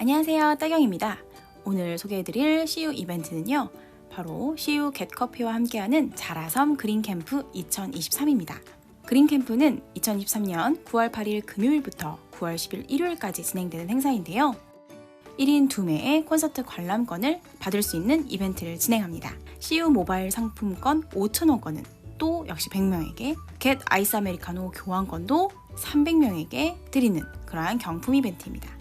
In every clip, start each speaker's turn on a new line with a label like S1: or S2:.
S1: 안녕하세요. 따경입니다. 오늘 소개해드릴 CU 이벤트는요. 바로 CU 겟커피와 함께하는 자라섬 그린캠프 2023입니다. 그린캠프는 2023년 9월 8일 금요일부터 9월 10일 일요일까지 진행되는 행사인데요. 1인 2매의 콘서트 관람권을 받을 수 있는 이벤트를 진행합니다. CU 모바일 상품권 5,000원권은 또 역시 100명에게 겟 아이스 아메리카노 교환권도 300명에게 드리는 그러한 경품 이벤트입니다.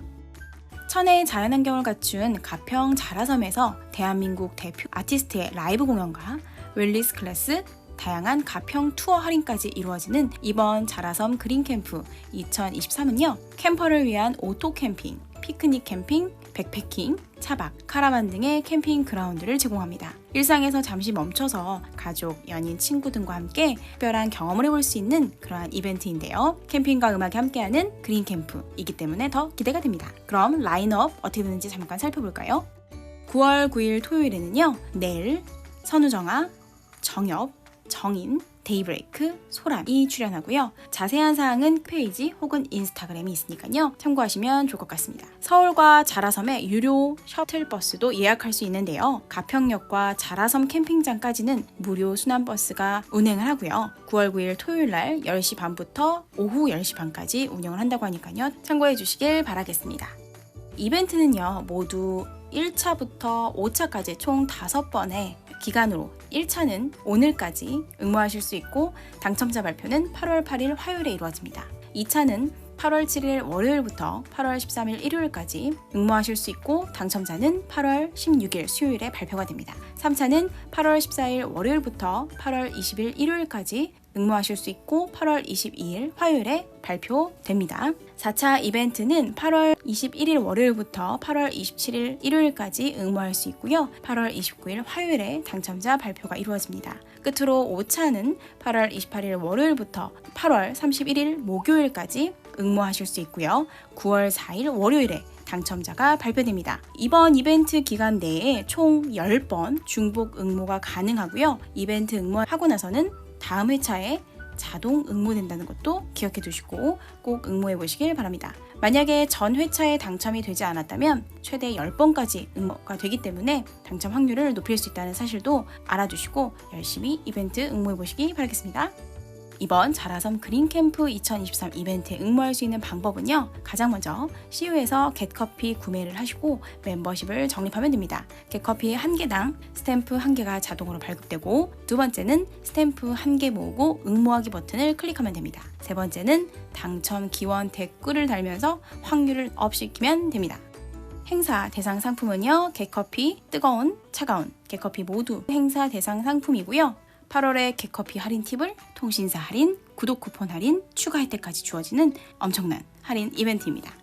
S1: 천혜의 자연환경을 갖춘 가평 자라섬에서 대한민국 대표 아티스트의 라이브 공연과 웰리스 클래스, 다양한 가평 투어 할인까지 이루어지는 이번 자라섬 그린 캠프 2023은요, 캠퍼를 위한 오토 캠핑, 피크닉 캠핑, 백패킹, 차박, 카라반 등의 캠핑 그라운드를 제공합니다. 일상에서 잠시 멈춰서 가족, 연인, 친구 등과 함께 특별한 경험을 해볼 수 있는 그러한 이벤트인데요. 캠핑과 음악이 함께하는 그린 캠프이기 때문에 더 기대가 됩니다. 그럼 라인업 어떻게 되는지 잠깐 살펴볼까요? 9월 9일 토요일에는요. 내일 선우정아, 정엽, 정인, 데이브레이크, 소람이 출연하고요. 자세한 사항은 페이지 혹은 인스타그램이 있으니까요. 참고하시면 좋을 것 같습니다. 서울과 자라섬의 유료 셔틀버스도 예약할 수 있는데요. 가평역과 자라섬 캠핑장까지는 무료 순환버스가 운행을 하고요. 9월 9일 토요일 날 10시 반부터 오후 10시 반까지 운영을 한다고 하니까요. 참고해 주시길 바라겠습니다. 이벤트는요, 모두 1차부터 5차까지 총 5번의 기간으로 1차는 오늘까지 응모하실 수 있고 당첨자 발표는 8월 8일 화요일에 이루어집니다. 2차는 8월 7일 월요일부터 8월 13일 일요일까지 응모하실 수 있고 당첨자는 8월 16일 수요일에 발표가 됩니다. 3차는 8월 14일 월요일부터 8월 20일 일요일까지 응모하실 수 있고 8월 22일 화요일에 발표됩니다. 4차 이벤트는 8월 21일 월요일부터 8월 27일 일요일까지 응모할 수 있고요. 8월 29일 화요일에 당첨자 발표가 이루어집니다. 끝으로 5차는 8월 28일 월요일부터 8월 31일 목요일까지 응모하실 수 있고요. 9월 4일 월요일에 당첨자가 발표됩니다. 이번 이벤트 기간 내에 총 10번 중복 응모가 가능하고요. 이벤트 응모하고 나서는 다음 회차에 자동 응모된다는 것도 기억해 두시고 꼭 응모해 보시길 바랍니다. 만약에 전 회차에 당첨이 되지 않았다면 최대 10번까지 응모가 되기 때문에 당첨 확률을 높일 수 있다는 사실도 알아두시고 열심히 이벤트 응모해 보시기 바라겠습니다. 이번 자라섬 그린캠프 2023 이벤트에 응모할 수 있는 방법은요. 가장 먼저 CU에서 겟커피 구매를 하시고 멤버십을 정립하면 됩니다. 겟커피 한 개당 스탬프 한 개가 자동으로 발급되고 두 번째는 스탬프 한개 모으고 응모하기 버튼을 클릭하면 됩니다. 세 번째는 당첨 기원 댓글을 달면서 확률을 업시키면 됩니다. 행사 대상 상품은요, 겟커피, 뜨거운, 차가운, 겟커피 모두 행사 대상 상품이고요. 8월에 겟커피 할인 팁을 통신사 할인, 구독 쿠폰 할인, 추가 혜택까지 주어지는 엄청난 할인 이벤트입니다.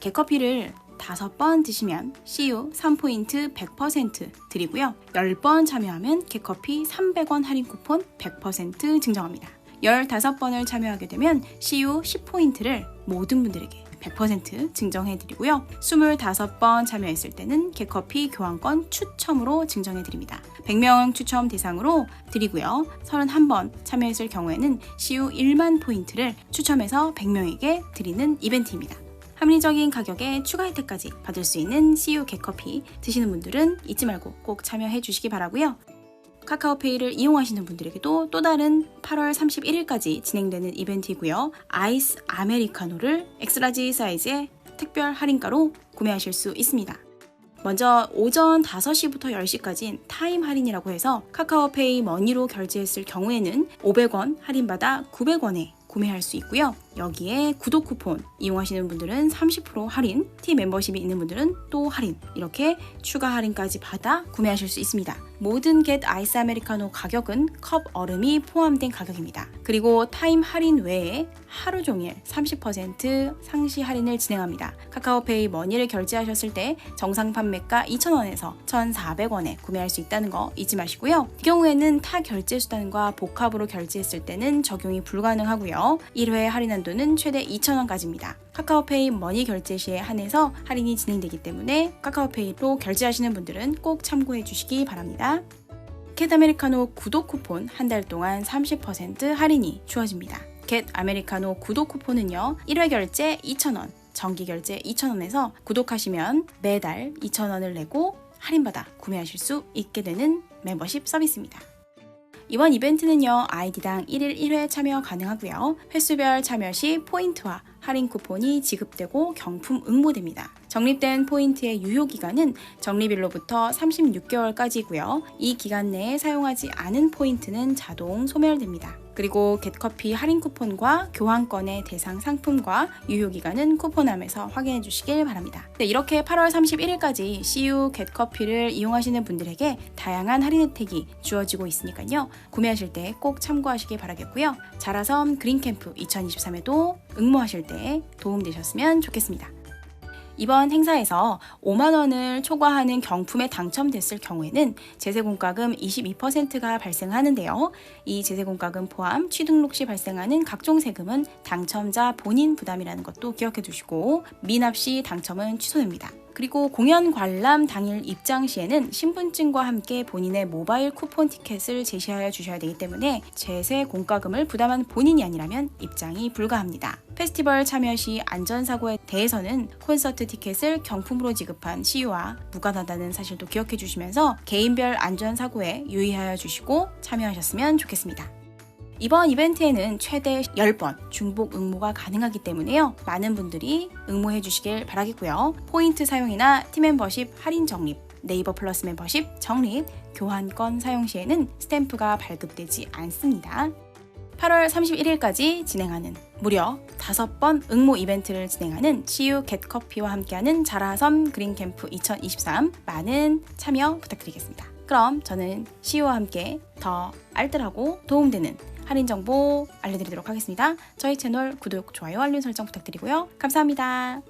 S1: 겟커피를 5번 드시면 CU 3포인트 100% 드리고요. 10번 참여하면 겟커피 300원 할인 쿠폰 100% 증정합니다. 15번을 참여하게 되면 CU 10포인트를 모든 분들에게 100% 증정해드리고요. 25번 참여했을 때는 개커피 교환권 추첨으로 증정해드립니다. 100명 추첨 대상으로 드리고요. 31번 참여했을 경우에는 CU 1만 포인트를 추첨해서 100명에게 드리는 이벤트입니다. 합리적인 가격에 추가 혜택까지 받을 수 있는 CU 개커피 드시는 분들은 잊지 말고 꼭 참여해 주시기 바라고요. 카카오페이를 이용하시는 분들에게도 또 다른 8월 31일까지 진행되는 이벤트이고요. 아이스 아메리카노를 엑스라지 사이즈의 특별 할인가로 구매하실 수 있습니다. 먼저 오전 5시부터 10시까지는 타임 할인이라고 해서 카카오페이 머니로 결제했을 경우에는 500원 할인받아 900원에 구매할 수 있고요. 여기에 구독 쿠폰 이용하시는 분들은 30% 할인, T 멤버십이 있는 분들은 또 할인, 이렇게 추가 할인까지 받아 구매하실 수 있습니다. 모든 겟 아이스 아메리카노 가격은 컵 얼음이 포함된 가격입니다. 그리고 타임 할인 외에 하루 종일 30% 상시 할인을 진행합니다. 카카오페이 머니를 결제하셨을 때 정상 판매가 2,000원에서 1,400원에 구매할 수 있다는 거 잊지 마시고요. 이 경우에는 타 결제 수단과 복합으로 결제했을 때는 적용이 불가능하고요. 1회 할인 한도는 최대 2,000원까지입니다. 카카오페이 머니 결제 시에 한해서 할인이 진행되기 때문에 카카오페이로 결제하시는 분들은 꼭 참고해 주시기 바랍니다. 캣 아메리카노 구독 쿠폰 한 달 동안 30% 할인이 주어집니다. 겟 아메리카노 구독 쿠폰은요. 1회 결제 2,000원, 정기 결제 2,000원에서 구독하시면 매달 2,000원을 내고 할인받아 구매하실 수 있게 되는 멤버십 서비스입니다. 이번 이벤트는요, 아이디당 1일 1회 참여 가능하고요. 횟수별 참여 시 포인트와 할인 쿠폰이 지급되고 경품 응모됩니다. 적립된 포인트의 유효 기간은 적립일로부터 36개월까지고요. 이 기간 내에 사용하지 않은 포인트는 자동 소멸됩니다. 그리고 겟커피 할인 쿠폰과 교환권의 대상 상품과 유효 기간은 쿠폰함에서 확인해 주시길 바랍니다. 네, 이렇게 8월 31일까지 CU 겟커피를 이용하시는 분들에게 다양한 할인 혜택이 주어지고 있으니까요. 구매하실 때 꼭 참고하시길 바라겠고요. 자라섬 그린캠프 2023에도 응모하실 때 도움되셨으면 좋겠습니다. 이번 행사에서 5만 원을 초과하는 경품에 당첨됐을 경우에는 제세공과금 22%가 발생하는데요. 이 제세공과금 포함 취등록 시 발생하는 각종 세금은 당첨자 본인 부담이라는 것도 기억해 두시고 미납 시 당첨은 취소됩니다. 그리고 공연 관람 당일 입장 시에는 신분증과 함께 본인의 모바일 쿠폰 티켓을 제시하여 주셔야 되기 때문에 제세 공과금을 부담한 본인이 아니라면 입장이 불가합니다. 페스티벌 참여 시 안전사고에 대해서는 콘서트 티켓을 경품으로 지급한 CU와 무관하다는 사실도 기억해 주시면서 개인별 안전사고에 유의하여 주시고 참여하셨으면 좋겠습니다. 이번 이벤트에는 최대 10번 중복 응모가 가능하기 때문에요. 많은 분들이 응모해 주시길 바라겠고요. 포인트 사용이나 팀 멤버십 할인 적립, 네이버 플러스 멤버십 적립, 교환권 사용 시에는 스탬프가 발급되지 않습니다. 8월 31일까지 진행하는 무려 5번 응모 이벤트를 진행하는 CU 겟커피와 함께하는 자라섬 그린캠프 2023 많은 참여 부탁드리겠습니다. 그럼 저는 CU와 함께 더 알뜰하고 도움되는 할인 정보 알려드리도록 하겠습니다. 저희 채널 구독, 좋아요, 알림 설정 부탁드리고요. 감사합니다.